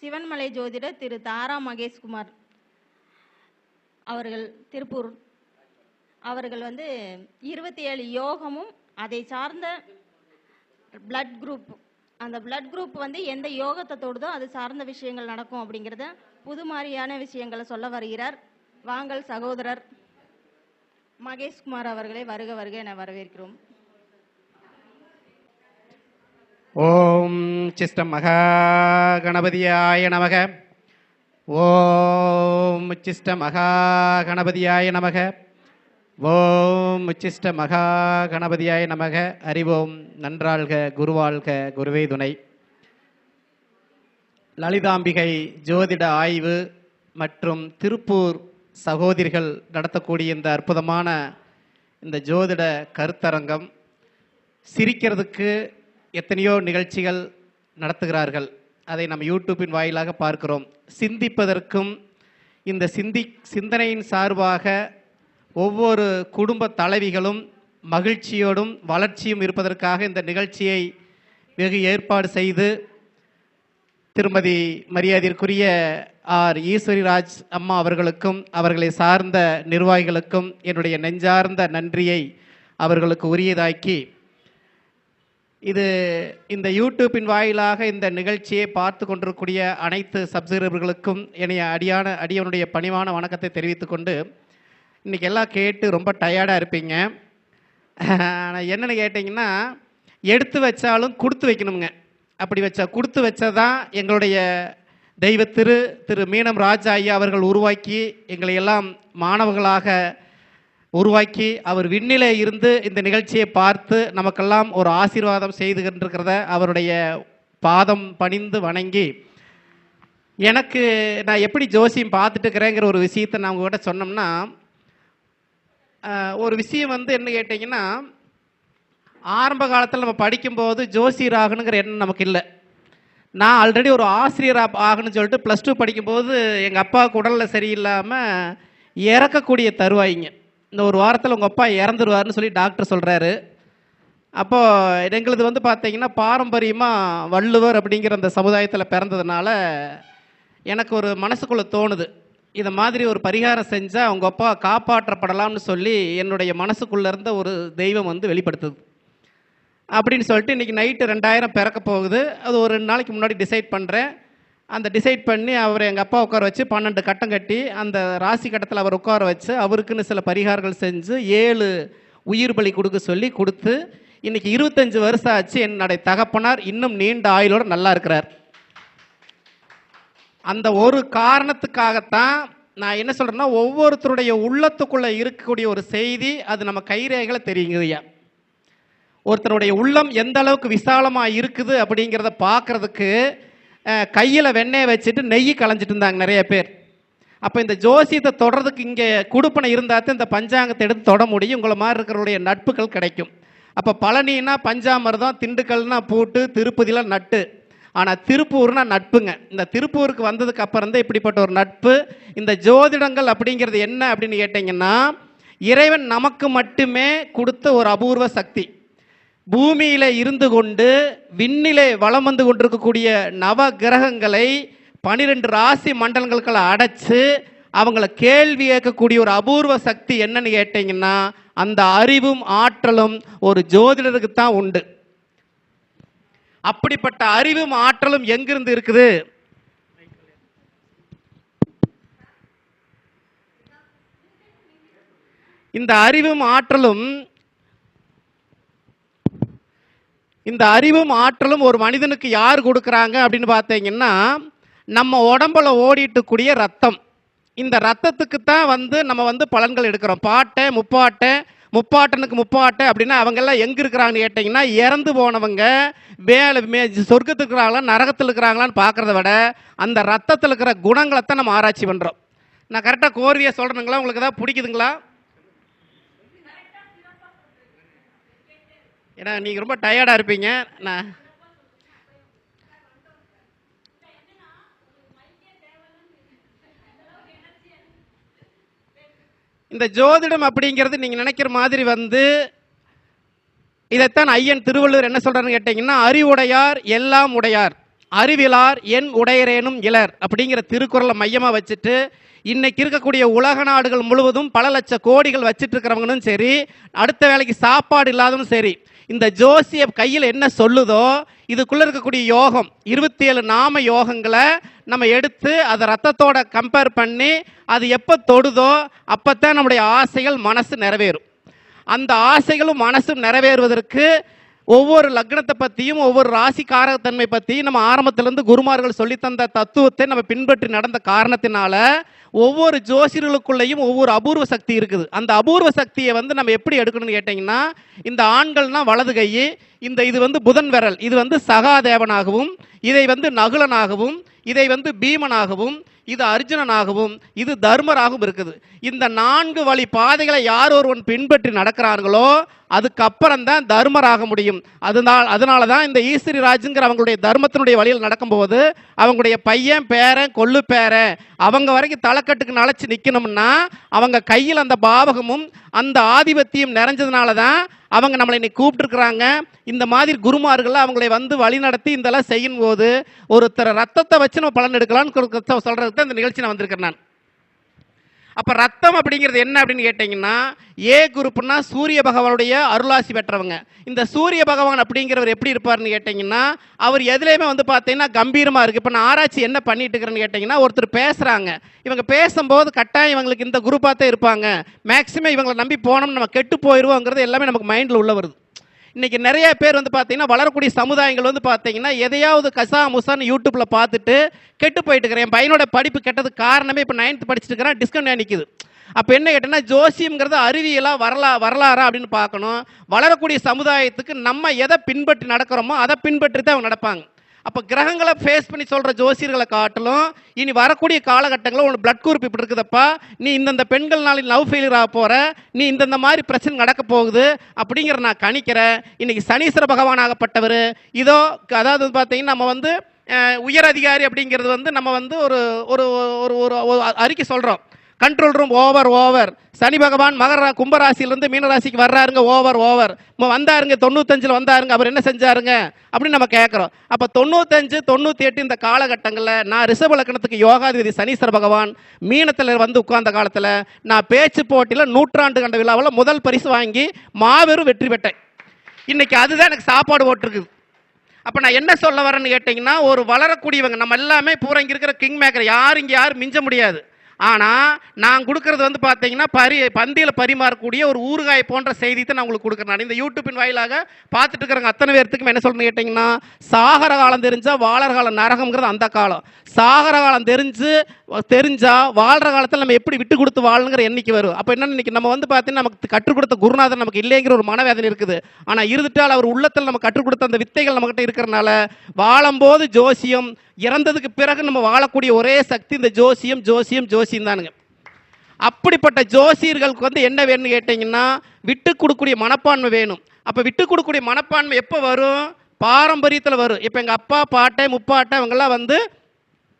சிவன்மலை ஜோதிடர் திரு தாரா மகேஷ்குமார் அவர்கள் திருப்பூர். அவர்கள் வந்து இருபத்தி ஏழு யோகமும் அதை சார்ந்த பிளட் குரூப் அந்த பிளட் குரூப் வந்து எந்த யோகத்தை தொடுதோ அது சார்ந்த விஷயங்கள் நடக்கும் அப்படிங்கிறத புது மாதிரியான விஷயங்களை சொல்ல வருகிறார். வாங்கல் சகோதரர் மகேஷ்குமார் அவர்களை வருக வருக என வரவேற்கிறோம். ஓம் சிஷ்டம் மகா கணபதியாய நமக. ஓம் உச்சிஷ்ட மகா கணபதியாய நமக. ஓம் உச்சிஷ்ட மகா கணபதியாய நமக. அறிவோம் நன்றாள்க குருவாழ்க குருவே துணை. லலிதாம்பிகை ஜோதிட ஆய்வு மற்றும் திருப்பூர் சகோதரிகள் நடத்தக்கூடிய இந்த அற்புதமான இந்த ஜோதிட கருத்தரங்கம் சிரிக்கிறதுக்கு எத்தனையோ நிகழ்ச்சிகள் நடத்துகிறார்கள். அதை நம்ம யூடியூப்பின் வாயிலாக பார்க்கிறோம். சிந்திப்பதற்கும் இந்த சிந்தி சிந்தனையின் சார்பாக ஒவ்வொரு குடும்ப தலைவிகளும் மகிழ்ச்சியோடும் வளர்ச்சியும் இருப்பதற்காக இந்த நிகழ்ச்சியை வெகு ஏற்பாடு செய்து திருமதி மரியாதைக்குரிய ஆர். ஈஸ்வரிராஜ் அம்மா அவர்களுக்கும் அவர்களை சார்ந்த நிர்வாகிகளுக்கும் என்னுடைய நெஞ்சார்ந்த நன்றியை அவர்களுக்கு உரியதாக்கி இது இந்த யூடியூப்பின் வாயிலாக இந்த நிகழ்ச்சியை பார்த்து கொண்டிருக்கக்கூடிய அனைத்து சப்ஸ்கிரைபர்களுக்கும் என்னைய அடியான அடியவனுடைய பணிவான வணக்கத்தை தெரிவித்துக்கொண்டு இன்றைக்கி இன்னைக்கு எல்லாம் கேட்டு ரொம்ப டயர்டாக இருப்பீங்க. ஆனால் என்னென்னு கேட்டிங்கன்னா எடுத்து வச்சாலும் கொடுத்து வைக்கணுங்க அப்படி வச்சா கொடுத்து வச்சதான் எங்களுடைய தெய்வ திரு திரு மீனம் ராஜா ஐயா அவர்கள் உருவாக்கி எங்களை எல்லாம் மாணவர்களாக உருவாக்கி அவர் விண்ணிலே இருந்து இந்த நிகழ்ச்சியை பார்த்து நமக்கெல்லாம் ஒரு ஆசீர்வாதம் செய்து கொண்டிருக்கிறத அவருடைய பாதம் பணிந்து வணங்கி எனக்கு நான் எப்படி ஜோசியம் பார்த்துட்டு இருக்கிறேங்கிற ஒரு விஷயத்தை நான் உங்ககிட்ட சொன்னோம்னா ஒரு விஷயம் வந்து என்ன கேட்டிங்கன்னா ஆரம்ப காலத்தில் நம்ம படிக்கும்போது ஜோசியர் ஆகணுங்கிற எண்ணம் நமக்கு இல்லை. நான் ஆல்ரெடி ஒரு ஆசிரியர் ஆகணும்னு சொல்லிட்டு ப்ளஸ் டூ படிக்கும்போது எங்கள் அப்பாவுக்கு உடலில் சரியில்லாமல் இறக்கக்கூடிய தருவாயிங்க. இந்த ஒரு வாரத்தில் உங்கள் அப்பா இறந்துருவாருன்னு சொல்லி டாக்டர் சொல்கிறாரு அப்போது எங்களது வந்து பார்த்தீங்கன்னா பாரம்பரியமாக வள்ளுவர் அப்படிங்கிற அந்த சமுதாயத்தில் பிறந்ததுனால எனக்கு ஒரு மனசுக்குள்ளே தோணுது. இதை மாதிரி ஒரு பரிகாரம் செஞ்சால் அவங்க அப்பா காப்பாற்றப்படலாம்னு சொல்லி என்னுடைய மனசுக்குள்ளே இருந்த ஒரு தெய்வம் வந்து வெளிப்படுத்துது. அப்படின்னு சொல்லிட்டு இன்றைக்கி நைட்டு ரெண்டாயிரம் பிறக்க போகுது. அது ஒரு ரெண்டு நாளைக்கு முன்னாடி டிசைட் பண்ணுறேன் அந்த டிசைட் பண்ணி அவர் எங்கள் அப்பா உட்கார வச்சு பன்னெண்டு கட்டம் கட்டி அந்த ராசி கட்டத்தில் அவர் உட்கார வச்சு அவருக்குன்னு சில பரிகாரங்கள் செஞ்சு ஏழு உயிர் பலி கொடுக்க சொல்லி கொடுத்து இன்றைக்கி இருபத்தஞ்சி வருஷம் ஆச்சு. என்னுடைய தகப்பனார் இன்னும் நீண்ட ஆயுளோட நல்லா இருக்கிறார். அந்த ஒரு காரணத்துக்காகத்தான் நான் என்ன சொல்கிறேன்னா ஒவ்வொருத்தருடைய உள்ளத்துக்குள்ளே இருக்கக்கூடிய ஒரு செய்தி அது நம்ம கைரேகளை தெரியுங்க ஐயா ஒருத்தருடைய உள்ளம் எந்த அளவுக்கு விசாலமாக இருக்குது அப்படிங்கிறத பார்க்கறதுக்கு கையில் வெண்ணெயை வச்சுட்டு நெய் களைஞ்சிட்டு இருந்தாங்க நிறைய பேர். அப்போ இந்த ஜோசியத்தை தொடர்றதுக்கு இங்கே குடுப்பனை இருந்தால் தான் இந்த பஞ்சாங்கத்தை எடுத்து தொட முடியும். உங்களை மாதிரி இருக்கிறவருடைய நட்புகள் கிடைக்கும். அப்போ பழனினா பஞ்சாமிரதம் திண்டுக்கல்னா பூட்டு திருப்பதிலாம் நட்டு. ஆனால் திருப்பூர்னா நட்புங்க. இந்த திருப்பூருக்கு வந்ததுக்கு அப்புறம் தான் இப்படிப்பட்ட ஒரு நட்பு. இந்த ஜோதிடங்கள் அப்படிங்கிறது என்ன அப்படின்னு கேட்டிங்கன்னா இறைவன் நமக்கு மட்டுமே கொடுத்த ஒரு அபூர்வ சக்தி. பூமியில இருந்து கொண்டு விண்ணிலே வலம் வந்து கொண்டிருக்கக்கூடிய நவ கிரகங்களை பனிரெண்டு ராசி மண்டலங்களுக்களை அடைச்சு அவங்கள கேள்வி கேட்கக்கூடிய ஒரு அபூர்வ சக்தி என்னன்னு கேட்டீங்கன்னா அந்த அறிவும் ஆற்றலும் ஒரு ஜோதிடருக்கு தான் உண்டு. அப்படிப்பட்ட அறிவும் ஆற்றலும் எங்கிருந்து இருக்குது? இந்த அறிவும் ஆற்றலும் இந்த அறிவும் ஆற்றலும் ஒரு மனிதனுக்கு யார் கொடுக்குறாங்க அப்படின்னு பார்த்தீங்கன்னா நம்ம உடம்புல ஓடிட்டுக்கூடிய ரத்தம். இந்த ரத்தத்துக்கு தான் வந்து நம்ம வந்து பலன்கள் எடுக்கிறோம். பாட்டை முப்பாட்டை முப்பாட்டனுக்கு முப்பாட்டை அப்படின்னா அவங்கெல்லாம் எங்கே இருக்கிறாங்கன்னு கேட்டிங்கன்னா இறந்து போனவங்க வேலை மே சொர்க்கத்துக்கு இருக்கிறாங்களா நரகத்தில் இருக்கிறாங்களான்னு பார்க்குறத விட அந்த ரத்தத்தில் இருக்கிற குணங்களை தான் நம்ம ஆராய்ச்சி பண்ணுறோம் நான் கரெக்டாக கோர்வையாக சொல்கிறேனுங்களா உங்களுக்கு தான் பிடிக்குதுங்களா? ஏன்னா நீங்கள் ரொம்ப டயர்டாக இருப்பீங்க. நான் இந்த ஜோதிடம் அப்படிங்கிறது நீங்கள் நினைக்கிற மாதிரி வந்து இதைத்தான் ஐயன் திருவள்ளுவர் என்ன சொல்கிறாருன்னு கேட்டிங்கன்னா அறிவுடையார் எல்லாம் உடையார். அறிவிலார் என் உடையரேனும் இலர். அப்படிங்கிற திருக்குறளை மையமாக வச்சுட்டு இன்னைக்கு இருக்கக்கூடிய உலக நாடுகள் முழுவதும் பல லட்ச கோடிகள் வச்சுட்டு இருக்கிறவங்களும் சரி அடுத்த வேலைக்கு சாப்பாடு இல்லாதவனும் சரி இந்த ஜோசியப் கையில் என்ன சொல்லுதோ இதுக்குள்ளே இருக்கக்கூடிய யோகம் இருபத்தி ஏழு நாம யோகங்களை நம்ம எடுத்து அதை ரத்தத்தோட கம்பேர் பண்ணி அது எப்போ தொடுதோ அப்பத்தான் நம்முடைய ஆசைகள் மனசு நிறைவேறும். அந்த ஆசைகளும் மனசும் நிறைவேறுவதற்கு ஒவ்வொரு லக்னத்தை பற்றியும் ஒவ்வொரு ராசி காரகத்தன்மை பற்றியும் நம்ம ஆரம்பத்திலேருந்து குருமார்கள் சொல்லித்தந்த தத்துவத்தை நம்ம பின்பற்றி நடந்த காரணத்தினால ஒவ்வொரு ஜோசியர்களுக்குள்ளேயும் ஒவ்வொரு அபூர்வ சக்தி இருக்குது. அந்த அபூர்வ சக்தியை வந்து நம்ம எப்படி எடுக்கணும்னு கேட்டிங்கன்னா இந்த ஆண்கள்னா வலது கை இந்த இது வந்து புதன் விரல் இது வந்து சகாதேவனாகவும் இதை வந்து நகுலனாகவும் இதை வந்து பீமனாகவும் இது அர்ஜுனனாகவும் இது தர்மராகவும் இருக்குது. இந்த நான்கு வழி பாதைகளை யார் ஒருவன் பின்பற்றி நடக்கிறார்களோ அதுக்கப்புறம் தான் தர்மராக முடியும். அதனால் அதனால தான் இந்த ஈஸ்வரி ராஜுங்கிற அவங்களுடைய தர்மத்தினுடைய வழியில் நடக்கும்போது அவங்களுடைய பையன் பேரன் கொள்ளு பேரன் அவங்க வரைக்கும் தலைக்கட்டுக்கு நழைச்சி நிற்கணும்னா அவங்க கையில் அந்த பாவகமும் அந்த ஆதிபத்தியம் நிறைஞ்சதுனால தான் அவங்க நம்மளை இன்னைக்கு கூப்பிட்டுருக்குறாங்க. இந்த மாதிரி குருமார்கள் அவங்களை வந்து வழி நடத்தி இதெல்லாம் செய்யும் போது ஒருத்தர் ரத்தத்தை வச்சு நம்ம பலன் எடுக்கலாம்னு சொல்கிறதுக்கு தான் இந்த நிகழ்ச்சி நான் வந்திருக்கிறேன் நான். அப்ப ரத்தம் அப்படிங்கிறது என்ன அப்படின்னு கேட்டீங்கன்னா ஏ குரூப்னா சூரிய பகவானுடைய அருளாசி பெற்றவங்க. இந்த சூரிய பகவான் அப்படிங்கிறவர் எப்படி இருப்பார்னு கேட்டீங்கன்னா அவர் எதுலேயுமே வந்து பார்த்தீங்கன்னா கம்பீரமாக இருக்கு. இப்போ நான் ஆராய்ச்சி என்ன பண்ணிட்டு இருக்கிறேன்னு கேட்டீங்கன்னா ஒருத்தர் பேசுறாங்க. இவங்க பேசும்போது கட்டாயம் இவங்களுக்கு இந்த குரூப்பாக தான் இருப்பாங்க. மேக்சிமம் இவங்களை நம்பி போனோம்னு நம்ம கெட்டு போயிடுவோங்கிறது எல்லாமே நமக்கு மைண்டில் உள்ள வருது. இன்னைக்கு நிறைய பேர் வந்து பார்த்தீங்கன்னா வளரக்கூடிய சமுதாயங்கள் வந்து பார்த்தீங்கன்னா எதையாவது கசா முசான்னு யூடியூப்பில் பார்த்துட்டு கெட்டு போயிட்டு இருக்கிறேன். என் பையனோட படிப்பு கெட்டதுக்கு காரணமே இப்போ நைன்த் படிச்சுட்டு இருக்கிறேன். டிஸ்கவுண்ட் நிற்கிது அப்போ என்ன கேட்டேன்னா ஜோசியம்ங்கிறது அறிவியலாக வரலா வரலாறா அப்படின்னு பார்க்கணும். வளரக்கூடிய சமுதாயத்துக்கு நம்ம எதை பின்பற்றி நடக்கிறோமோ அதை பின்பற்றி தான் அவங்க நடப்பாங்க. அப்போ கிரகங்களை ஃபேஸ் பண்ணி சொல்கிற ஜோசியர்களை காட்டிலும் இனி வரக்கூடிய காலகட்டங்களில் உனக்கு பிளட் குரூப் இப்படி இருக்குதப்பா. நீ இந்தந்த பெண்கள்னால லவ் ஃபெயிலியர் ஆக போகிற நீ இந்தந்த மாதிரி பிரச்சனை நடக்க போகுது அப்படிங்கிற நான் கணிக்கிறேன். இன்னைக்கு சனீஸ்வர பகவான் ஆகப்பட்டவர். இதோ அதாவது பார்த்தீங்கன்னா நம்ம வந்து உயர் அதிகாரி அப்படிங்கிறது வந்து நம்ம வந்து ஒரு ஒரு ஒரு ஒரு அறிக்கை சொல்கிறோம் control room over over Shani Bhagavan மகர ரா- கும்பராசியிலிருந்து மீனராசிக்கு வர்றாருங்க ஓவர் ஓவர் வந்தாருங்க தொண்ணூத்தஞ்சில் வந்தாருங்க அவர் என்ன செஞ்சாருங்க? அப்படின்னு நம்ம கேட்குறோம். அப்போ தொண்ணூத்தஞ்சு தொண்ணூற்றி எட்டு இந்த காலகட்டங்களில் நான் ரிஷப லக்கணத்துக்கு யோகாதிபதி சனீஸ்வர பகவான் மீனத்தில் வந்து உட்கார்ந்த காலத்தில் நான் பேச்சு போட்டியில் நூற்றாண்டு கண்ட விழாவில் முதல் பரிசு வாங்கி மாபெரும் வெற்றி பெற்றேன். இன்னைக்கு அதுதான் எனக்கு சாப்பாடு போட்டிருக்குது அப்போ நான் என்ன சொல்ல வரேன்னு கேட்டிங்கன்னா ஒரு வளரக்கூடியவங்க நம்ம எல்லாமே பூரா இங்கே இருக்கிற கிங் மேக்கர் யாரும் இங்கே யாரும் மிஞ்ச முடியாது. ஆனால் நான் கொடுக்கறது வந்து பார்த்தீங்கன்னா பரி பந்தியில் பரிமாறக்கூடிய ஒரு ஊறுகாய் போன்ற செய்தி தான் நான் உங்களுக்கு கொடுக்குறேன் நான். இந்த யூடியூப்பின் வாயிலாக பார்த்துட்டு இருக்கிறவங்க அத்தனை பேர்த்துக்கும் என்ன சொல்லணும்னு கேட்டிங்கன்னா சாகர காலம் தெரிஞ்சால் வாழற காலம் நரகம்ங்கிறது அந்த காலம். சாகர காலம் தெரிஞ்சு தெரிஞ்சால் வாழ்ற காலத்தில் நம்ம எப்படி விட்டு கொடுத்து வாழணுங்கிற எண்ணிக்கை வரும். அப்போ என்ன இன்றைக்கி நம்ம வந்து பார்த்தீங்கன்னா நமக்கு கற்றுக் கொடுத்த குருநாதன் நமக்கு இல்லைங்கிற ஒரு மனவேதனை இருக்குது. ஆனால் இருந்துட்டால் அவர் உள்ளத்தில் நம்ம கற்றுக் கொடுத்த அந்த வித்தைகள் நம்மகிட்ட இருக்கிறனால வாழும்போது ஜோசியம் இறந்ததுக்கு பிறகு நம்ம வாழக்கூடிய ஒரே சக்தி இந்த ஜோசியம் ஜோசியம் ஜோசியம் தானுங்க அப்படிப்பட்ட ஜோசியர்களுக்கு வந்து என்ன வேணும்னு கேட்டிங்கன்னா விட்டு கொடுக்கக்கூடிய மனப்பான்மை வேணும். அப்போ விட்டு கொடுக்கக்கூடிய மனப்பான்மை எப்போ வரும்? பாரம்பரியத்தில் வரும். இப்போ எங்கள் அப்பா பாட்டை முப்பாட்டை இவங்கெல்லாம் வந்து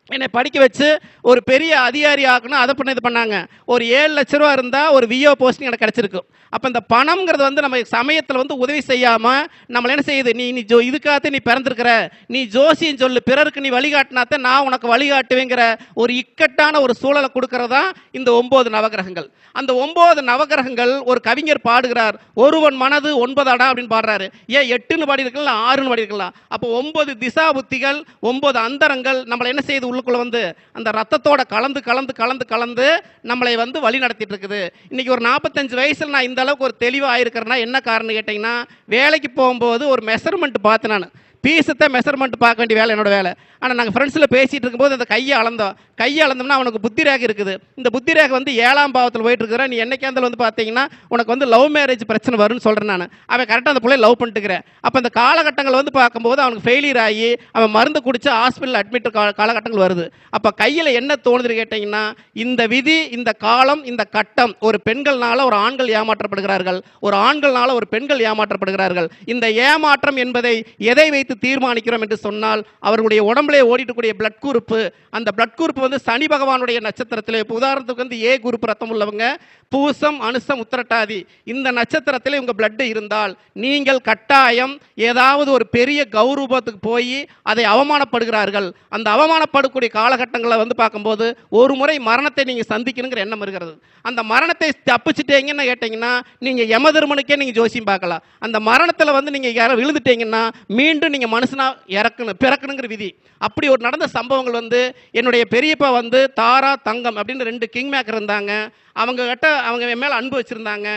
என்னை படிக்க வச்சு ஒரு பெரிய அதிகாரி ஆக்கணும். அதை பண்ண இது பண்ணாங்க. ஒரு ஏழு லட்ச ரூபா இருந்தால் ஒரு விஓ போஸ்டிங் எனக்கு கிடச்சிருக்கும் அப்போ இந்த பணம்ங்கிறது வந்து நம்ம சமயத்தில் வந்து உதவி செய்யாமல் நம்மளை என்ன செய்யுது? நீ நீ ஜோ இதுக்காகத்தான் நீ பிறந்திருக்கிற. நீ ஜோசியம் சொல்லு பிறருக்கு நீ வழிகாட்டினாத்தான் நான் உனக்கு வழிகாட்டுவேங்கிற ஒரு இக்கட்டான ஒரு சூழலை கொடுக்கறதா இந்த ஒம்பது நவகிரகங்கள். அந்த ஒம்பது நவகிரகங்கள் ஒரு கவிஞர் பாடுகிறார். ஒருவன் மனது ஒன்பது அடா அப்படின்னு பாடுறாரு. ஏன் எட்டுன்னு பாடியிருக்கலாம் ஆறுன்னு பாடியிருக்கலாம்? அப்போ ஒன்பது திசா புத்திகள் ஒன்பது அந்தரங்கள் நம்மளை என்ன செய்யுது உள்ளுக்குள்ளே வந்து? அந்த ரத்தத்தோட கலந்து கலந்து கலந்து கலந்து நம்மளை வந்து வழி நடத்திட்டு இருக்குது. இன்னைக்கு ஒரு நாற்பத்தஞ்சு வயசில் நான் இந்த அளவுக்கு ஒரு தெளிவாக ஆயிருக்கிறேன்னா என்ன காரணம் கேட்டிங்கன்னா வேலைக்கு போகும்போது ஒரு மெஷர்மெண்ட் பார்த்தேன் நான். பீஸத்தை மெஷர்மெண்ட் பார்க்க வேண்டிய வேலை என்னோட வேலை. ஆனால் நாங்கள் ஃப்ரெண்ட்ஸில் பேசிகிட்டு இருக்கும்போது அந்த கையை அளந்தோம். கையை அளந்தோம்னா அவனுக்கு புத்தி ரேகை இருக்குது. இந்த புத்தி ரேகை வந்து ஏழாம் பாவத்தில் போயிட்டு நீ என்னைக்கே வந்து பார்த்தீங்கன்னா உனக்கு வந்து லவ் மேரேஜ் பிரச்சனை வரும்னு சொல்கிறேன் நான். அவன் கரெக்டாக அந்த பிள்ளைய லவ் பண்ணிட்டுக்கிறேன் அப்போ அந்த காலகட்டங்கள் வந்து பார்க்கும்போது அவனுக்கு ஃபெயிலியர் ஆகி அவன் மருந்து குடித்து ஹாஸ்பிட்டலில் அட்மிட் காலகட்டங்கள் வருது. அப்போ கையில் என்ன தோணுதுன்னு கேட்டிங்கன்னா இந்த விதி இந்த காலம் இந்த கட்டம் ஒரு பெண்கள்னால ஒரு ஆண்கள் ஏமாற்றப்படுகிறார்கள். ஒரு ஆண்கள்னால ஒரு பெண்கள் ஏமாற்றப்படுகிறார்கள். இந்த ஏமாற்றம் என்பதை எதை வைத்து வைத்து தீர்மானிக்கிறோம் என்று சொன்னால் அவர்களுடைய உடம்புல ஓடிட்டுக்கூடிய பிளட் குரூப்பு அந்த பிளட் குரூப் வந்து சனி பகவானுடைய நட்சத்திரத்தில். இப்போ உதாரணத்துக்கு வந்து ஏ குரூப் ரத்தம் உள்ளவங்க பூசம் அனுசம் உத்திரட்டாதி. இந்த நட்சத்திரத்தில் உங்கள் பிளட்டு இருந்தால் நீங்கள் கட்டாயம் ஏதாவது ஒரு பெரிய கௌரவத்துக்கு போய் அதை அவமானப்படுகிறார்கள். அந்த அவமானப்படக்கூடிய காலகட்டங்களை வந்து பார்க்கும்போது ஒரு முறை மரணத்தை நீங்கள் சந்திக்கணுங்கிற எண்ணம் இருக்கிறது அந்த மரணத்தை தப்பிச்சிட்டீங்கன்னு கேட்டிங்கன்னா நீங்கள் யமதர்மனுக்கே நீங்கள் ஜோசியம் பார்க்கலாம். அந்த மரணத்தில் வந்து நீங்கள் யாரை விழுந்துட்டீங்கன்னா மீண்டும் நீங்கள் மனுஷனாக இறக்கணும் பிறக்கணுங்கிற விதி. அப்படி ஒரு நடந்த சம்பவங்கள் வந்து என்னுடைய பெரியப்பா வந்து தாரா தங்கம் அப்படின்னு ரெண்டு கிங் மேக்கர் இருந்தாங்க. அவங்க கிட்ட அவங்க என் மேலே அன்பு வச்சுருந்தாங்க.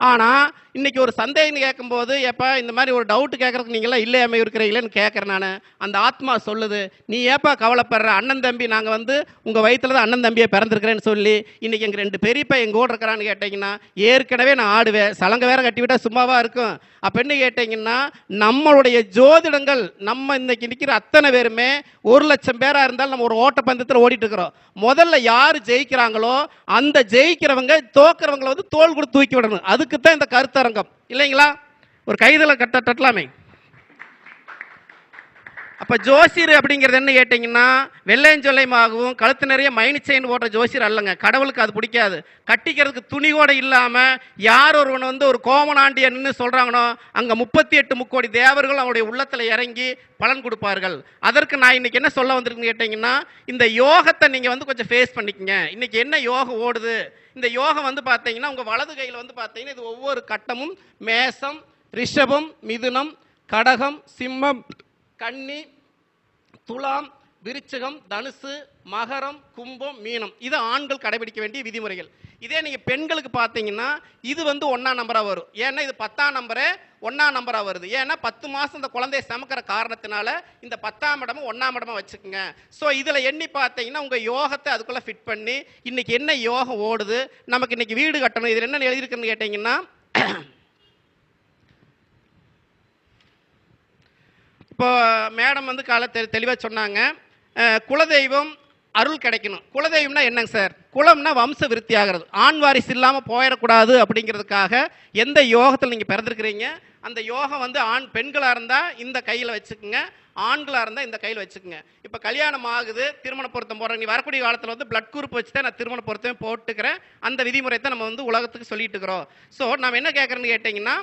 ஆனால் இன்னைக்கு ஒரு சந்தேகம் கேட்கும்போது ஏப்பா இந்த மாதிரி ஒரு டவுட் கேட்குறதுக்கு நீங்களாம் இல்லையாம இருக்கிறீங்களேன்னு கேட்குறேன் நான். அந்த ஆத்மா சொல்லுது நீ ஏப்பா கவலைப்படுற? அண்ணன் தம்பி நாங்கள் வந்து உங்கள் வயிற்றில் தான் அண்ணன் தம்பியை பிறந்திருக்கிறேன்னு சொல்லி இன்னைக்கு எங்கள் ரெண்டு பெரியப்பா எங்கள் கூட இருக்கிறான்னு கேட்டிங்கன்னா ஏற்கனவே நான் ஆடுவேன். சலங்க வேற கட்டி சும்மாவாக இருக்கும். அப்போ என்ன கேட்டிங்கன்னா நம்மளுடைய ஜோதிடங்கள் நம்ம இன்னைக்கு நிற்கிற அத்தனை பேருமே ஒரு லட்சம் பேராக இருந்தாலும் நம்ம ஒரு ஓட்டப்பந்தத்தில் ஓடிட்டு இருக்கிறோம் முதல்ல யார் ஜெயிக்கிறாங்களோ அந்த ஜெயிக்கிறவங்க தோக்குறவங்களை வந்து தோல் கொடுத்து தூக்கி விடணும். அதுக்கு தான் இந்த கருத்தரங்கம். இல்லைங்களா? ஒரு கைதில் கட்ட தட்டலாமே. அப்போ ஜோசியர் அப்படிங்கிறது என்ன கேட்டிங்கன்னா வெள்ளையஞ்சொல்லையுமாகவும் கழுத்து நிறைய மைனி செயின் போடுற ஜோசியர் அல்லங்க. கடவுளுக்கு அது பிடிக்காது. கட்டிக்கிறதுக்கு துணி கூட இல்லாமல் யார் ஒருவன் வந்து ஒரு கோமனாண்டிய நின்று சொல்கிறாங்களோ அங்கே முப்பத்தி எட்டு முக்கோடி தேவர்கள் அவருடைய உள்ளத்தில் இறங்கி பலன் கொடுப்பார்கள். அதற்கு நான் இன்னைக்கு என்ன சொல்ல வந்திருக்குன்னு கேட்டிங்கன்னா இந்த யோகத்தை நீங்கள் வந்து கொஞ்சம் ஃபேஸ் பண்ணிக்கங்க. இன்றைக்கி என்ன யோகம் ஓடுது? இந்த யோகம் வந்து பார்த்தீங்கன்னா உங்கள் வலது கையில் வந்து பார்த்தீங்கன்னா இது ஒவ்வொரு கட்டமும் மேசம் ரிஷபம் மிதுனம் கடகம் சிம்மம் கன்னி துலாம் விருச்சகம் தனுசு மகரம் கும்பம் மீனம். இது ஆண்கள் கடைபிடிக்க வேண்டிய விதிமுறைகள். இதே நீங்கள் பெண்களுக்கு பார்த்தீங்கன்னா இது வந்து ஒன்றாம் நம்பராக வரும். ஏன்னா இது பத்தாம் நம்பரே ஒன்றாம் நம்பராக வருது. ஏன்னா பத்து மாதம் இந்த குழந்தைய சமக்கிற காரணத்தினால இந்த பத்தாம் இடமும் ஒன்றாம் இடமா வச்சுக்கோங்க. ஸோ இதில் எண்ணி பார்த்தீங்கன்னா உங்கள் யோகத்தை அதுக்குள்ளே ஃபிட் பண்ணி இன்றைக்கி என்ன யோகம் ஓடுது நமக்கு இன்றைக்கி வீடு கட்டணும் இதில் என்ன எழுதியிருக்குன்னு கேட்டிங்கன்னா இப்போ மேடம் வந்து காலை தெளிவாக சொன்னாங்க. குலதெய்வம் அருள் கிடைக்கணும். குலதெய்வம்னா என்னங்க சார்? குலம்னா வம்ச விருத்தி ஆகிறது ஆண் வாரிசு இல்லாமல் போயிடக்கூடாது அப்படிங்கிறதுக்காக எந்த யோகத்தில் நீங்கள் பிறந்திருக்கிறீங்க? அந்த யோகம் வந்து ஆண் பெண்களாக இருந்தால் இந்த கையில் வச்சுக்கோங்க. ஆண்களாக இருந்தால் இந்த கையில் வச்சுக்கோங்க. இப்போ கல்யாணம் ஆகுது திருமண பொருத்தம் போடுறாங்க நீ வரக்கூடிய காலத்தில் வந்து பிளட் குரூப் வச்சு தான் நான் திருமண பொருத்தமே போட்டுக்கிறேன். அந்த விதிமுறை தான் நம்ம வந்து உலகத்துக்கு சொல்லிட்டு இருக்கிறோம். ஸோ நம்ம என்ன கேட்குறேன்னு கேட்டிங்கன்னா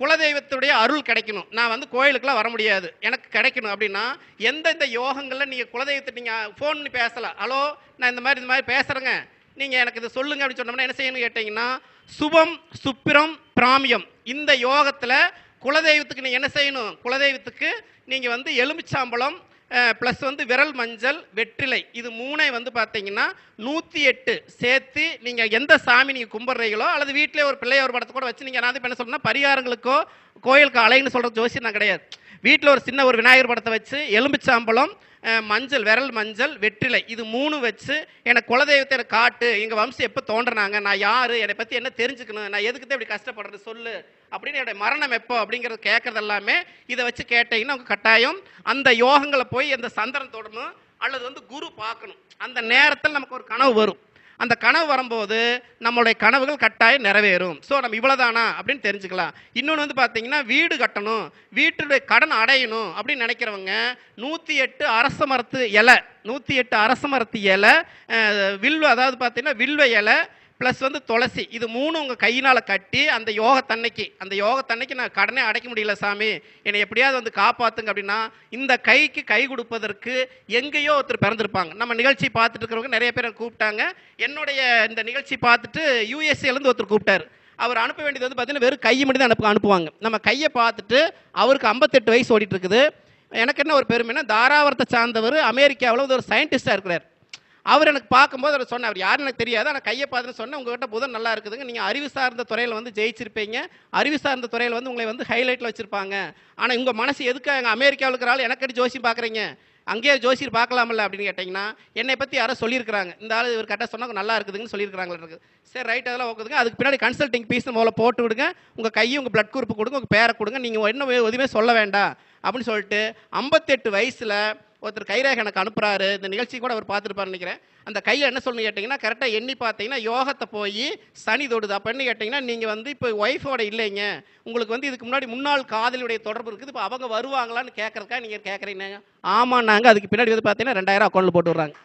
குலதெய்வத்துடைய அருள் கிடைக்கணும். நான் வந்து கோயிலுக்கெலாம் வர முடியாது. எனக்கு கிடைக்கணும் அப்படின்னா எந்தெந்த யோகங்களில் நீங்கள் குலதெய்வத்தை நீங்கள் ஃபோன் பேசலை? பேசலாம் ஹலோ நான் இந்த மாதிரி இந்த மாதிரி பேசுகிறேங்க நீங்கள் எனக்கு இதை சொல்லுங்கள் அப்படின்னு சொன்னோம்னா என்ன செய்யணும்னு கேட்டிங்கன்னா சுபம் சுப்பிரம் பிராமியம். இந்த யோகத்தில் குலதெய்வத்துக்கு நீங்கள் என்ன செய்யணும்? குலதெய்வத்துக்கு நீங்கள் வந்து எலுமிச்சாம்பழம் ப்ளஸ் வந்து விரல் மஞ்சள் வெற்றிலை. இது மூணை வந்து பார்த்தீங்கன்னா நூற்றி எட்டு சேர்த்து நீங்கள் எந்த சாமி நீங்கள் கும்பிட்றீங்களோ அல்லது வீட்டிலே ஒரு பிள்ளையார் படத்தை கூட வச்சு நீங்கள் நான் என்ன சொல்லணும்னா பரிகாரங்களுக்கோ கோயிலுக்கு அலைன்னு சொல்கிற ஜோசி நான் கிடையாது. வீட்டில் ஒரு சின்ன ஒரு விநாயகர் படத்தை வச்சு எலும்பிச்சாம்பழம் மஞ்சள் விரல் மஞ்சள் வெற்றிலை. இது மூணு வச்சு எனக்கு குலதெய்வத்தை எனக்கு காட்டு. எங்கள் வம்சம் எப்போ தோன்றினாங்க? நான் யார்? என்னை பற்றி என்ன தெரிஞ்சுக்கணும்? நான் எதுக்கு தான் இப்படி கஷ்டப்படுறது? சொல்லு. அப்படின்னு என்னுடைய மரணம் எப்போ? அப்படிங்கிறது கேட்குறது எல்லாமே இதை வச்சு கேட்டீங்கன்னா அவங்க கட்டாயம் அந்த யோகங்களை போய் அந்த சந்திரன் தொடணும். அல்லது வந்து குரு பார்க்கணும். அந்த நேரத்தில் நமக்கு ஒரு கனவு வரும். அந்த கனவு வரும்போது நம்மளுடைய கனவுகள் கட்டாயம் நிறைவேறும். ஸோ நம்ம இவ்வளோதானா அப்படின்னு தெரிஞ்சுக்கலாம். இன்னொன்று வந்து பார்த்தீங்கன்னா வீடு கட்டணும் வீட்டுடைய கடன் அடையணும் அப்படின்னு நினைக்கிறவங்க நூற்றி எட்டு அரச மரத்து இலை நூற்றி எட்டு அரச மரத்து இலை வில்வ அதாவது பார்த்தீங்கன்னா வில்வ இலை ப்ளஸ் வந்து துளசி. இது மூணு உங்கள் கையினால் கட்டி அந்த யோகத்தன்னைக்கு அந்த யோகத்தன்னைக்கு நான் கடனே அடைக்க முடியல சாமி. என்னை எப்படியாவது வந்து காப்பாற்றுங்க அப்படின்னா இந்த கைக்கு கை கொடுப்பதற்கு எங்கேயோ ஒருத்தர் பிறந்திருப்பாங்க. நம்ம நிகழ்ச்சி பார்த்துட்டு இருக்கிறவங்க நிறைய பேர் கூப்பிட்டாங்க. என்னுடைய இந்த நிகழ்ச்சி பார்த்துட்டு யூஎஸ்ஏலேருந்து ஒருத்தர் கூப்பிட்டாரு. அவர் அனுப்ப வேண்டியது வந்து பார்த்தீங்கன்னா வெறும் கையை மட்டும் தான் அனுப்ப அனுப்புவாங்க. நம்ம கையை பார்த்துட்டு அவருக்கு ஐம்பத்தெட்டு வயசு ஓடிட்டு இருக்குது. எனக்கு என்ன ஒரு பெருமைன்னா தாராவரத்தை சார்ந்தவர் அமெரிக்காவில் வந்து ஒரு சயின்டிஸ்டாக இருக்கிறார். அவர் எனக்கு பார்க்கும்போது அவர் சொன்னார். அவர் யாருன்னு எனக்கு தெரியாது. ஆனால் கையை பார்த்துன்னு சொன்னேன் உங்ககிட்ட புதன் நல்லா இருக்குதுங்க. நீங்கள் அறிவு சார்ந்த துறையில் வந்து ஜெயிச்சிருப்பீங்க. அறிவு சார்ந்த துறையில் வந்து உங்களை வந்து ஹைலைட்டில் வச்சுருப்பாங்க. ஆனால் உங்கள் மனசு எதுக்காக எங்கள் அமெரிக்காவில் இருக்கிற ஆள் எனக்கு ஜோசியம் பார்க்குறீங்க? அங்கேயே ஜோசியர் பார்க்கலாமல்ல அப்படின்னு கேட்டிங்கன்னா என்னை பற்றி யாரோ சொல்லியிருக்கிறாங்க. இந்த ஆள் இவர் கரெக்டாக சொன்னால் நல்லா இருக்குதுன்னு சொல்லியிருக்கிறாங்களா இருக்குது சரி ரைட் அதெல்லாம் ஓகேதுங்க அதுக்கு பின்னாடி கன்சல்டிங் பீஸ் முதல்ல போட்டு விடுங்க. உங்கள் கையை உங்கள் பிளட் குரூப் கொடுங்க. உங்கள் பேரை கொடுங்க. நீங்கள் என்ன எதுவுமே சொல்ல வேண்டாம். அப்படின்னு சொல்லிட்டு ஐம்பத்தெட்டு வயசில் ஒருத்தர் கைரேகை எனக்கு அனுப்புகிறாரு இந்த நிகழ்ச்சி கூட அவர் பார்த்துருப்பாரு நினைக்கிறேன். அந்த கையில் என்ன சொல்லணும் கேட்டிங்கன்னா கரெக்டாக எண்ணி பார்த்தீங்கன்னா யோகத்தை போய் சனி தொடுது. அப்போன்னு கேட்டிங்கன்னா நீங்கள் வந்து இப்போ ஒய்ஃபோட இல்லைங்க. உங்களுக்கு வந்து இதுக்கு முன்னாடி முன்னாள் காதலியுடைய தொடர்பு இருக்குது. இப்போ அவங்க வருவாங்களான்னு கேட்கறதுக்கா நீங்கள் கேட்குறீங்க. ஆமாம் நாங்கள் அதுக்கு பின்னாடி வந்து பார்த்தீங்கன்னா ரெண்டாயிரம் அக்கௌண்ட்டில் போட்டு விட்றாங்க.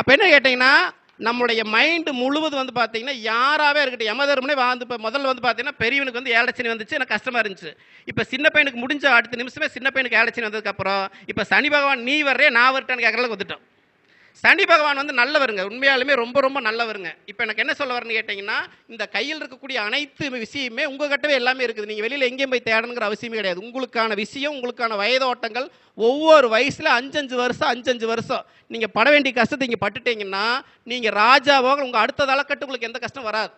அப்போ என்ன கேட்டிங்கன்னா நம்மளுடைய மைண்டு முழுவதும் வந்து பார்த்தீங்கன்னா யாராவே இருக்கட்டும் யமதர்மனே வாழ்ந்து இப்போ முதல்ல வந்து பார்த்தீங்கன்னா பெரியவனுக்கு வந்து ஏழச்சனி வந்துச்சு எனக்கு கஷ்டமாக இருந்துச்சு. இப்போ சின்ன பையனுக்கு முடிஞ்ச அடுத்த நிமிஷமே சின்ன பையனுக்கு ஏழச்சனி வந்ததுக்கப்புறம் இப்போ சனி பகவான் நீ வர்றே நான் வரட்டேன்னு கேட்குறதுக்கு வந்துட்டோம். சனி பகவான் வந்து நல்லவருங்க. உண்மையாலுமே ரொம்ப ரொம்ப நல்லவருங்க. இப்போ எனக்கு என்ன சொல்ல வரேன்னு கேட்டிங்கன்னா இந்த கையில் இருக்கக்கூடிய அனைத்து விஷயமே உங்ககிட்டவே எல்லாமே இருக்குது. நீங்கள் வெளியில் எங்கேயும் போய் தேடணுங்கிற அவசியமே கிடையாது. உங்களுக்கான விஷயம் உங்களுக்கான வயதோட்டங்கள் ஒவ்வொரு வயசில் அஞ்சஞ்சு வருஷம் அஞ்சஞ்சு வருஷம். நீங்கள் பட வேண்டிய கஷ்டத்தை இங்கே பட்டுட்டீங்கன்னா நீங்கள் ராஜாவாக உங்கள் அடுத்த தலைக்கட்டு உங்களுக்கு எந்த கஷ்டம் வராது.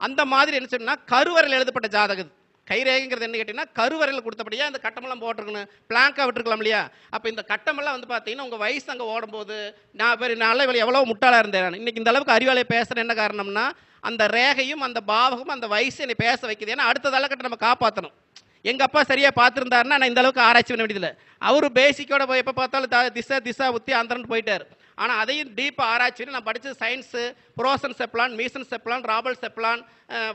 அந்த மாதிரி என்ன சொன்னால் கருவறையில் எழுதப்பட்ட ஜாதகம் கைரேகைங்கிறது என்ன கேட்டிங்கன்னா கருவறையில் கொடுத்தபடியா அந்த கட்டமெல்லாம் போட்டிருக்கணும். பிளாங்காக விட்டுருக்கலாம் இல்லையா? அப்போ இந்த கட்டமெல்லாம் வந்து பார்த்தீங்கன்னா உங்கள் வயசு அங்கே ஓடும்போது நான் பெரிய நல்ல இவ்வளோ எவ்வளோ முட்டாளாக இருந்தேன் நான். இன்றைக்கி இந்த அளவுக்கு அறிவாலையை பேசுகிறேன் என்ன காரணம்னா அந்த ரேகையும் அந்த பாவகமும் அந்த வயசு என்னை பேச வைக்குது. ஏன்னா அடுத்த தலைக்கட்டை நம்ம காப்பாற்றணும் எங்கள் அப்பா சரியாக பார்த்துருந்தாருன்னா நான் இந்த அளவுக்கு ஆராய்ச்சி பண்ண வேண்டியதில்லை. அவர் பேசிக்கோட போய் எப்போ பார்த்தாலும் த- திசை திசா புத்தி அந்தரன் போயிட்டார். ஆனால் அதையும் டீப்பாக ஆராய்ச்சி பண்ணி நான் படித்தது சயின்ஸு புரோசன் செப்லான் மீசன் செப்லான் ராபல் செப்லான்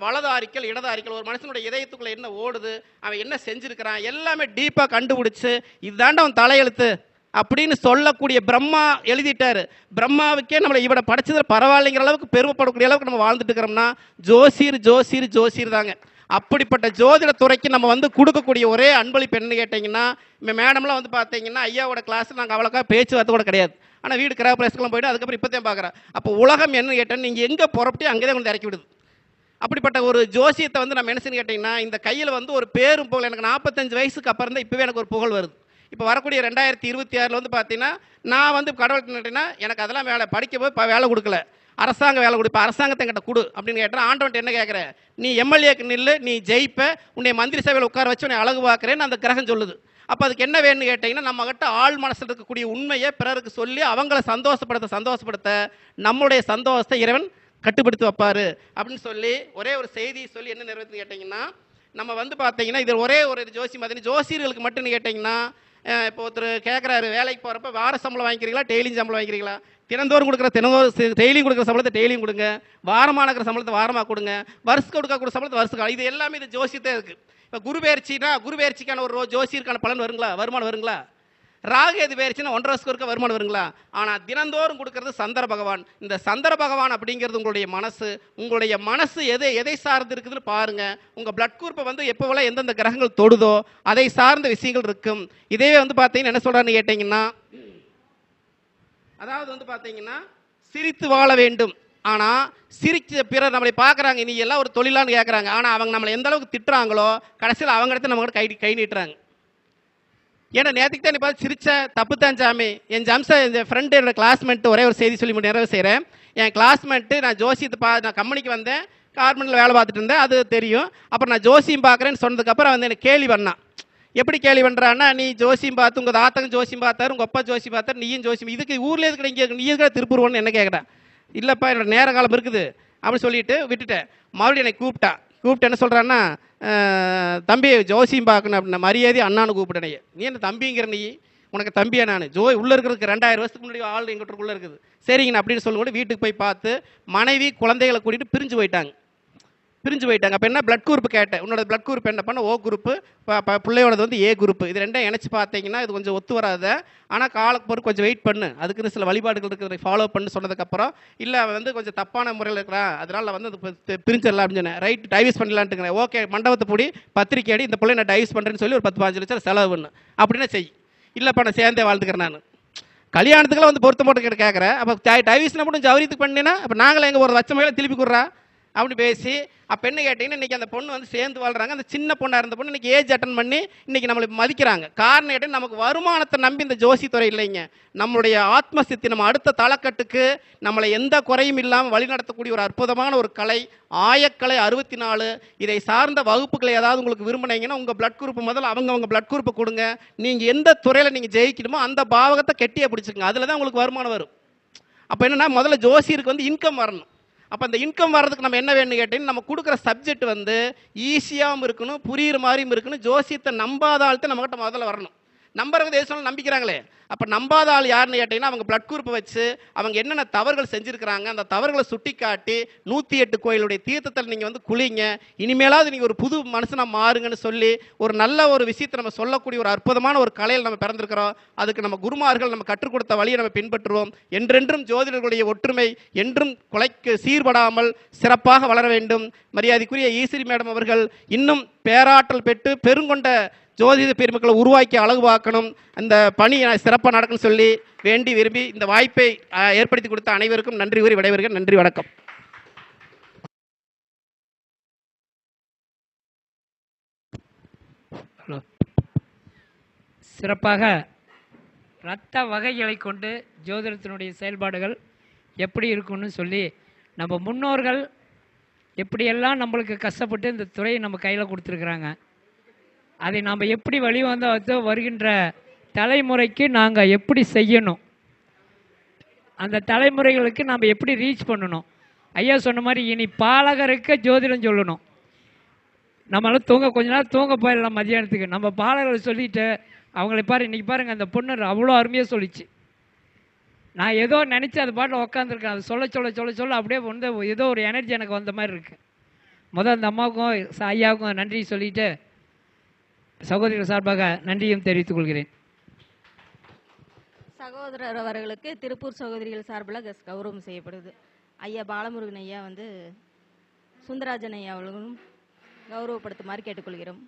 வலது ஆரிக்கல் இடது ஆரிக்கல் ஒரு மனுஷனுடைய இதயத்துக்குள்ளே என்ன ஓடுது அவன் என்ன செஞ்சுருக்கிறான் எல்லாமே டீப்பாக கண்டுபிடிச்சி இதுதாண்ட அவன் தலையெழுத்து அப்படின்னு சொல்லக்கூடிய பிரம்மா எழுதிட்டார். பிரம்மாவுக்கே நம்மளை இவனை படித்ததில் பரவாயில்லைங்கிற அளவுக்கு பெருமைப்படக்கூடிய அளவுக்கு நம்ம வாழ்ந்துட்டு இருக்கிறோம்னா ஜோசியர் ஜோசியர் ஜோசியர் தாங்க. அப்படிப்பட்ட ஜோதிட துறைக்கு நம்ம வந்து கொடுக்கக்கூடிய ஒரே அன்பளிப்பு என்னன்னு கேட்டிங்கன்னா இப்போ மேடம்லாம் வந்து பார்த்தீங்கன்னா ஐயாவோட கிளாஸ் நாங்கள் அவ்வளோக்கா பேச்சுவார்த்தை கூட கிடையாது. ஆனால் வீடு கிரக பிரவேசத்துக்குலாம் போயிட்டு அதுக்கப்புறம் இப்போதான் பார்க்குறேன். அப்போ உலகம் என்ன கேட்டேன்னு நீங்கள் எங்கே புறப்பட்டு அங்கே தான் கொண்டு இறக்கி விடுது. அப்படிப்பட்ட ஒரு ஜோசியத்தை வந்து நம்ம என்ன கேட்டிங்கன்னா இந்த கையில் வந்து ஒரு பேரும் புகழ் எனக்கு நாற்பத்தஞ்சு வயசுக்கு அப்புறம் தான் இப்போவே எனக்கு ஒரு புகழ் வருது. இப்போ வரக்கூடிய ரெண்டாயிரத்தி இருபத்தி ஆறில் வந்து பார்த்தீங்கன்னா நான் வந்து கடவுள் கேட்டீங்கன்னா எனக்கு அதெல்லாம் வேலை படிக்க போய் இப்போ வேலை கொடுக்கல. அரசாங்க வேலை கொடுப்ப அரசாங்கத்தை கிட்ட கொடு அப்படின்னு கேட்டால் ஆண்டவன் என்ன கேட்குற நீ எம்எல்ஏக்கு நில்லு நீ ஜெயிப்ப உன்னை மந்திரி சபையில் உட்கார வச்சு உன்னை அழகு பார்க்குறேன்னு அந்த கிரகம் சொல்லுது. அப்போ அதுக்கு என்ன வேணும்னு கேட்டிங்கன்னா நம்மகிட்ட ஆள் மனசில் இருக்கக்கூடிய உண்மையை பிறருக்கு சொல்லி அவங்கள சந்தோஷப்படுத்த சந்தோஷப்படுத்த நம்மளுடைய சந்தோஷத்தை இறைவன் கட்டுப்படுத்தி வைப்பார். அப்படின்னு சொல்லி ஒரே ஒரு செய்தி சொல்லி என்ன நிறைவேற்றுன்னு கேட்டிங்கன்னா நம்ம வந்து பார்த்தீங்கன்னா இது ஒரே ஒரு ஜோசி மாதிரி ஜோசியர்களுக்கு மட்டும்னு கேட்டிங்கன்னா இப்போ ஒருத்தர் கேட்குறாரு வேலைக்கு போகிறப்ப வார சம்பளம் வாங்கிக்கிறீங்களா டெய்லியும் சம்பளம் வாங்கிக்கிறீங்களா? தினந்தோறும் கொடுக்குற தினந்தோறும் டெய்லியும் கொடுக்குற சம்பளத்தை டெய்லியும் கொடுங்க. வாரமாக இருக்கிற சம்பளத்தை வாரமாக கொடுங்க. வருஷத்துக்கு கொடுக்கக்கூடிய சம்பளத்தை வருஷத்துக்கு இது எல்லாமே இது ஜோசியத்தே இருக்குது இப்போ குரு பயிற்சினா குரு பயிற்சிக்கான ஒரு ரோ- ஜோசியருக்கான பலன் வருங்களா? வருமானம் வருங்களா? ராகு எது பயிற்சினா ஒன்றரை வருஷத்துக்கு இருக்க வருமானம் வருங்களா? ஆனால் தினந்தோறும் கொடுக்கறது சந்திர பகவான். இந்த சந்திர பகவான் அப்படிங்கிறது உங்களுடைய மனசு. உங்களுடைய மனசு எதை எதை சார்ந்து இருக்குதுன்னு பாருங்கள் உங்கள் பிளட் குரூப்பை வந்து எப்போவெல்லாம் எந்தெந்த கிரகங்கள் தொடுதோ அதை சார்ந்த விஷயங்கள் இருக்கும். இதே வந்து பார்த்தீங்கன்னா என்ன சொல்கிறான்னு கேட்டிங்கன்னா அதாவது வந்து பார்த்தீங்கன்னா சிரித்து வாழ வேண்டும். ஆனால் சிரிச்ச பிறர் நம்மளை பார்க்குறாங்க நீ எல்லாம் ஒரு தொழிலான்னு கேட்குறாங்க ஆனால் அவங்க நம்மளை எந்த அளவுக்கு திட்டுறாங்களோ கடைசியில் அவங்க இடத்துல நம்ம கை கை நீட்டுறாங்க. ஏன்னா நேற்றுக்கு தான் நீ பார்த்து சிரிச்ச தப்பு தான் சாமி. என் ஜம்சா என் ஃப்ரெண்டு என்னோட கிளாஸ்மேட் ஒரே ஒரு செய்தி சொல்லி மட்டும் நிறைவு செய்கிறேன் என் கிளாஸ்மேட்டு நான் ஜோசியத்தை பா நான் கம்பெனிக்கு வந்தேன். கார்மெண்ட்டில் வேலை பார்த்துட்டு இருந்தேன். அது தெரியும். அப்புறம் நான் ஜோசியம் பார்க்குறேன்னு சொன்னதுக்கப்புறம் வந்து எனக்கு கேள்வி பண்ணான். எப்படி கேள்வி பண்ணுறான்னா நீ ஜோசியம் பார்த்து உங்கள் தாத்தங்க ஜோசியம் பார்த்தாரு உங்கள் அப்பா ஜோசியம் பார்த்தாரு நீயும் ஜோசியம். இதுக்கு ஊர்லேயே இருக்கிற இங்கே நீ இருக்கிற திருப்பூர்வன்னு என்ன கேட்குறேன் இல்லைப்பா என்னோட நேர காலம் இருக்குது. அப்படின்னு சொல்லிட்டு விட்டுட்டேன் மறுபடியும் என்னை கூப்பிட்டான் கூப்பிட்டு என்ன சொல்கிறான்னா தம்பி ஜோசியம் பார்க்கணும் அப்படின்னா மரியாதை அண்ணான்னு கூப்பிட்டனையே நீ என்ன தம்பிங்கிற நீ? உனக்கு தம்பியா நான்? ஜோ உள்ளே இருக்கிறதுக்கு ரெண்டாயிரம் வருஷத்துக்கு முன்னாடி ஆள் எங்கிட்ட உள்ளே இருக்குது. சரிங்கண்ணா அப்படின்னு சொல்லும் கூட வீட்டுக்கு போய் பார்த்து மனைவி குழந்தைகளை கூட்டிட்டு பிரிஞ்சு போயிட்டாங்க. பிரிஞ்சு போயிட்டாங்க. அப்போ என்ன? பிளட் குரூப் கேட்டேன். உன்னோட பிளட் குரூப் என்ன? பண்ண ஓ குரூப்பு பிள்ளையோடது வந்து ஏ குரூப் இது ரெண்டும் இணைச்சி பார்த்தீங்கன்னா இது கொஞ்சம் ஒத்து வராத. ஆனால் காலக்கு பொறுத்து கொஞ்சம் வெயிட் பண்ணு. அதுக்குன்னு சில வழிபாடுகள் இருக்கிறத ஃபாலோ பண்ணு சொன்னதுக்கப்புறம் இல்லை அவன் வந்து கொஞ்சம் தப்பான முறையில் இருக்கிறான். அதனால் வந்து அது பிரிஞ்சிடலாம் அப்படின்னு சொன்னேன். Right divorce பண்ணலான்ட்டுங்கிறேன். ஓகே மண்டபத்தை பூடி பத்திரிக்கை அடி இந்த பிள்ளை நான் டைவர்ஸ் பண்ணுறேன்னு சொல்லி ஒரு பத்து பாஞ்சு லட்சம் செலவு பண்ணு. அப்படின்னா செய். இல்லைப்பா நான் சேர்ந்தே வாழ்ந்துக்கிறேன் நான். கல்யாணத்துக்குலாம் வந்து பொருத்த போட்டு கேட்குறேன். அப்போ டைவர்ஸ்னா மட்டும் ஜவுரியத்துக்கு பண்ணினா அப்போ நாங்களே எங்கள் ஒரு லட்சம் மேலே திருப்பி கொடுறா? அப்படி பேசி அப்போ என்ன கேட்டிங்கன்னா இன்றைக்கி அந்த பொண்ணு வந்து சேர்ந்து வாழ்கிறாங்க அந்த சின்ன பொண்ணாக இருந்த பொண்ணு இன்றைக்கி ஏஜ் அட்டன் பண்ணி இன்றைக்கி நம்மளை மதிக்கிறாங்க. காரணம் கேட்டீங்கன்னா நமக்கு வருமானத்தை நம்பி இந்த ஜோசித்துறை துறை இல்லைங்க. நம்மளுடைய ஆத்மசித்தி நம்ம அடுத்த தலைக்கட்டுக்கு நம்மளை எந்த குறையும் இல்லாமல் வழிநடத்தக்கூடிய ஒரு அற்புதமான ஒரு கலை ஆயக்கலை அறுபத்தி நாலு இதை சார்ந்த வகுப்புகளை ஏதாவது உங்களுக்கு விரும்பினீங்கன்னா உங்கள் பிளட் குரூப் முதல்ல அவங்க அவங்க பிளட் குரூப்பை கொடுங்க. நீங்கள் எந்த துறையில் நீங்கள் ஜெயிக்கணுமோ அந்த பாவகத்தை கெட்டியாக பிடிச்சிக்கங்க அதில் தான் உங்களுக்கு வருமானம் வரும். அப்போ என்னென்னா முதல்ல ஜோசியருக்கு வந்து இன்கம் வரணும். அப்போ அந்த இன்கம் வர்றதுக்கு நம்ம என்ன வேணும்னு கேட்டீங்கன்னா நம்ம கொடுக்குற சப்ஜெக்ட் வந்து ஈஸியாகவும் இருக்கணும் புரியுற மாதிரியும் இருக்கணும் ஜோசியத்தை நம்பாத ஆள்கிட்ட நம்மகிட்ட முதல்ல வரணும். நம்புறவங்க தேசம் நம்பிக்கிறாங்களே. அப்போ நம்பாத ஆள் யாருன்னு கேட்டீங்கன்னா அவங்க பிளட் குரூப் வச்சு அவங்க என்னென்ன தவறுகள் செஞ்சுருக்கிறாங்க அந்த தவறுகளை சுட்டி காட்டி நூற்றி எட்டு கோயிலுடைய தீர்த்தத்தில் நீங்கள் வந்து குளிங்க இனிமேலாவது நீங்கள் ஒரு புது மனுஷனாக மாறுங்கன்னு சொல்லி ஒரு நல்ல ஒரு விஷயத்தை நம்ம சொல்லக்கூடிய ஒரு அற்புதமான ஒரு கலையில் நம்ம பிறந்திருக்கிறோம். அதுக்கு நம்ம குருமார்கள் நம்ம கற்றுக் கொடுத்த வழியை நம்ம பின்பற்றுவோம். என்றென்றும் ஜோதிடர்களுடைய ஒற்றுமை என்றும் கொலைக்கு சீர்படாமல் சிறப்பாக வளர வேண்டும். மரியாதைக்குரிய ஈஸ்வரி மேடம் அவர்கள் இன்னும் பேராற்றல் பெற்று பெருங்கொண்ட ஜோதிட பெருமக்களை உருவாக்கி அழகுவாக்கணும் அந்த பணி சிறப்பாக நடக்கும்னு சொல்லி வேண்டி விரும்பி இந்த வாய்ப்பை ஏற்படுத்தி கொடுத்த அனைவருக்கும் நன்றி கூறி விடைபெறுகிறேன். நன்றி வணக்கம். ஹலோ. சிறப்பாக இரத்த வகைகளை கொண்டு ஜோதிடத்தினுடைய செயல்பாடுகள் எப்படி இருக்கும்னு சொல்லி நம்ம முன்னோர்கள் எப்படியெல்லாம் நம்மளுக்கு கஷ்டப்பட்டு இந்த துறையை நம்ம கையில் கொடுத்துருக்குறாங்க அதை நாம் எப்படி வழிவந்த வருகின்ற தலைமுறைக்கு நாங்கள் எப்படி செய்யணும்? அந்த தலைமுறைகளுக்கு நாம் எப்படி ரீச் பண்ணணும்? ஐயா சொன்ன மாதிரி இனி பாலகருக்கு ஜோதிடம் சொல்லணும். நம்மளால் தூங்க கொஞ்ச நேரம் தூங்க போயிடலாம் மதியானத்துக்கு. நம்ம பாலகரை சொல்லிட்டு அவங்களை பாரு இன்னைக்கு பாருங்க அந்த பொண்ணு அவ்வளோ அருமையாக சொல்லிச்சு. நான் ஏதோ நினச்சி அது பாட்டில் உட்காந்துருக்கேன் அது சொல்ல சொல்ல சொல்ல சொல்ல அப்படியே வந்து ஏதோ ஒரு எனர்ஜி எனக்கு வந்த மாதிரி இருக்குது முதல் அந்த அம்மாவுக்கும் ஐயாவுக்கும் நன்றி சொல்லிவிட்டு சகோதரிகள் சார்பாக நன்றியும் தெரிவித்துக் கொள்கிறேன். சகோதரர் அவர்களுக்கு திருப்பூர் சகோதரிகள் சார்பில் கௌரவம் செய்யப்படுது. ஐயா பாலமுருகன் ஐயா வந்து சுந்தராஜன் ஐயா அவர்களும் கௌரவப்படுத்துமாறு கேட்டுக்கொள்கிறோம்.